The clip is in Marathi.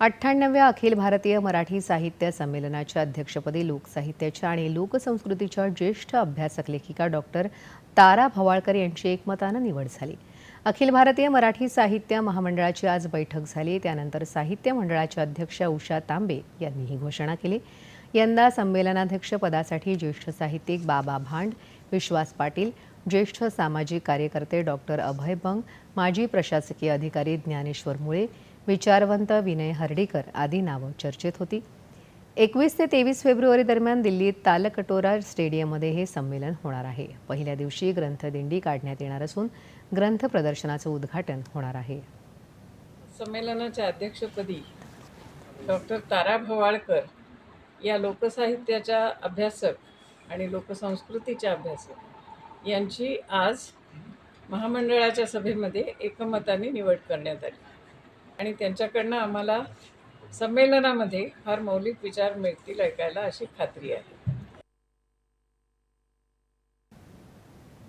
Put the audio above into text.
अठ्ठ्याण्णव्या अखिल भारतीय मराठी साहित्य संमेलनाच्या अध्यक्षपदी लोकसाहित्याच्या आणि लोकसंस्कृतीच्या ज्येष्ठ अभ्यासक लेखिका डॉक्टर तारा भवाळकर यांची एकमतानं निवड झाली. अखिल भारतीय मराठी साहित्य महामंडळाची आज बैठक झाली. त्यानंतर साहित्य मंडळाच्या अध्यक्ष उषा तांबे यांनी ही घोषणा केली. यंदा संमेलनाध्यक्ष पदासाठी ज्येष्ठ साहित्यिक बाबा भांड विश्वास पाटील ज्येष्ठ सामाजिक कार्यकर्ते डॉक्टर अभय बंग माजी प्रशासकीय अधिकारी ज्ञानेश्वर मुळे विचारवंत विनय हर्डीकर आदी नावं चर्चेत होती. एकवीस ते तेवीस फेब्रुवारी दरम्यान दिल्लीत तालकटोरा स्टेडियममध्ये हे संमेलन होणार आहे. पहिल्या दिवशी ग्रंथदिंडी काढण्यात येणार असून ग्रंथ प्रदर्शनाचं उद्घाटन होणार आहे. संमेलनाच्या अध्यक्षपदी डॉक्टर तारा भवाळकर या लोकसाहित्याच्या अभ्यासक आणि लोकसंस्कृतीच्या अभ्यासक यांची आज महामंडळाच्या सभेमध्ये एकमताने निवड करण्यात आली. आणि त्यांच्याकडनं आम्हाला संमेलनामध्ये फार मौलिक विचार मिळतील ऐकायला अशी खात्री आहे.